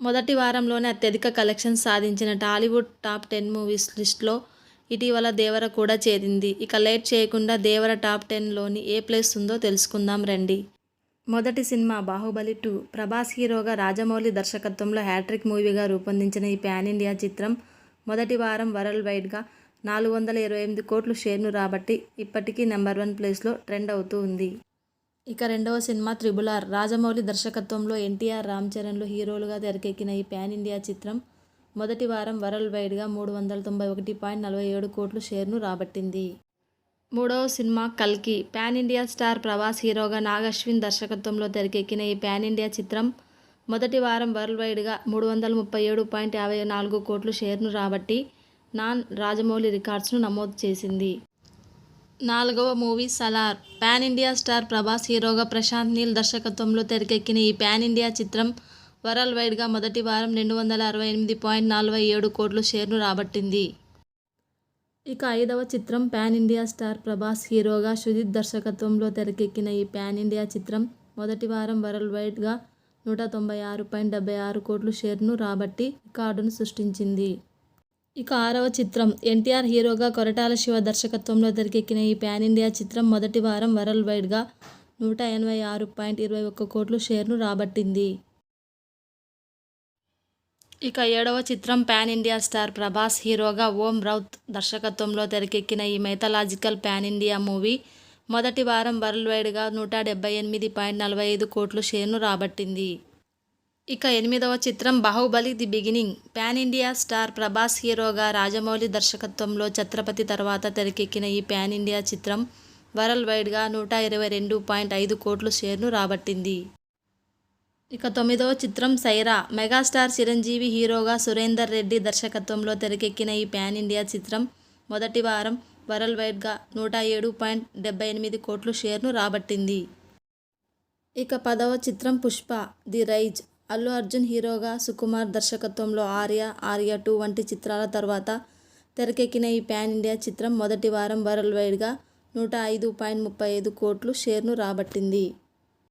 మొదటి వారంలోనే అత్యధిక కలెక్షన్స్ సాధించిన టాలీవుడ్ టాప్ టెన్ మూవీస్ లిస్ట్లో ఇటీవల దేవర కూడా చేరింది. ఇక లేట్ చేయకుండా దేవర టాప్ టెన్లోని ఏ ప్లేస్ ఉందో తెలుసుకుందాం రండి. మొదటి సినిమా బాహుబలి టూ. ప్రభాస్ హీరోగా రాజమౌళి దర్శకత్వంలో హ్యాట్రిక్ మూవీగా రూపొందించిన ఈ ప్యాన్ ఇండియా చిత్రం మొదటి వారం వరల్డ్ వైడ్గా నాలుగు వందల ఇరవై ఎనిమిది కోట్లు షేర్ను రాబట్టి ఇప్పటికీ నెంబర్ వన్ ప్లేస్లో ట్రెండ్ అవుతూ ఉంది. ఇక రెండవ సినిమా త్రిబుల్ ఆర్ రాజమౌళి దర్శకత్వంలో ఎన్టీఆర్ రామ్ చరణ్లు హీరోలుగా తెరకెక్కిన ఈ ప్యాన్ ఇండియా చిత్రం మొదటి వారం వరల్డ్ వైడ్గా మూడు వందల తొంభై ఒకటి పాయింట్ నలభై ఏడు కోట్లు షేర్ను రాబట్టింది. మూడవ సినిమా కల్కి. ప్యాన్ ఇండియా స్టార్ ప్రభాస్ హీరోగా నాగశ్విన్ దర్శకత్వంలో తెరకెక్కిన ఈ ప్యాన్ ఇండియా చిత్రం మొదటి వారం వరల్డ్ వైడ్గా మూడు వందల ముప్పై ఏడు పాయింట్ యాభై నాలుగు కోట్లు షేర్ను రాబట్టి నాన్ రాజమౌళి రికార్డ్స్ను నమోదు చేసింది. నాలుగవ movie Salaar. Pan India star Prabhas హీరోగా ప్రశాంత్ నీల్ దర్శకత్వంలో తెరకెక్కిన ఈ పాన్ ఇండియా చిత్రం వరల్డ్ వైడ్గా మొదటి వారం రెండు వందల అరవై ఎనిమిది పాయింట్ నలభై ఏడు కోట్లు షేర్ను రాబట్టింది. ఇక ఐదవ చిత్రం పాన్ ఇండియా స్టార్ ప్రభాస్ హీరోగా సుజిత్ దర్శకత్వంలో తెరకెక్కిన ఈ పాన్ ఇండియా చిత్రం మొదటి వారం వరల్డ్ వైడ్గా నూట తొంభై ఆరు పాయింట్ డెబ్బై ఆరు కోట్లు షేర్ను రాబట్టి రికార్డును సృష్టించింది. ఇక ఆరవ చిత్రం. ఎన్టీఆర్ హీరోగా కొరటాల శివ దర్శకత్వంలో తెరకెక్కిన ఈ పాన్ ఇండియా చిత్రం మొదటి వారం వరల్డ్ వైడ్గా నూట ఎనభై ఆరు పాయింట్ ఇరవై ఒక్క కోట్లు షేర్ను రాబట్టింది. ఇక ఏడవ చిత్రం పాన్ ఇండియా స్టార్ ప్రభాస్ హీరోగా ఓం రౌత్ దర్శకత్వంలో తెరకెక్కిన ఈ మైథలాజికల్ పాన్ ఇండియా మూవీ మొదటి వారం వరల్డ్ వైడ్గా నూట డెబ్బై ఎనిమిది పాయింట్ నలభై ఐదు కోట్లు షేర్ను రాబట్టింది. ఇక ఎనిమిదవ చిత్రం Baahubali the beginning. Pan India star Prabhas హీరోగా రాజమౌళి దర్శకత్వంలో ఛత్రపతి తర్వాత తెరకెక్కిన ఈ పాన్ ఇండియా చిత్రం వరల్డ్ వైడ్గా నూట ఇరవై రెండు పాయింట్ ఐదు కోట్లు షేర్ను రాబట్టింది. ఇక తొమ్మిదవ చిత్రం సైరా. మెగాస్టార్ చిరంజీవి హీరోగా సురేందర్ రెడ్డి దర్శకత్వంలో తెరకెక్కిన ఈ పాన్ ఇండియా చిత్రం మొదటి వారం వరల్డ్ వైడ్గా నూట ఏడు పాయింట్ డెబ్బై ఎనిమిది కోట్లు షేర్ను రాబట్టింది. ఇక పదవ చిత్రం పుష్ప ది రైజ్. అల్లు అర్జున్ హీరోగా సుకుమార్ దర్శకత్వంలో ఆర్య ఆర్య టూ వంటి చిత్రాల తర్వాత తెరకెక్కిన ఈ పాన్ ఇండియా చిత్రం మొదటి వారం వరల్డ్ వైడ్గా నూట ఐదు పాయింట్ ముప్పై ఐదు కోట్లు షేర్ను రాబట్టింది.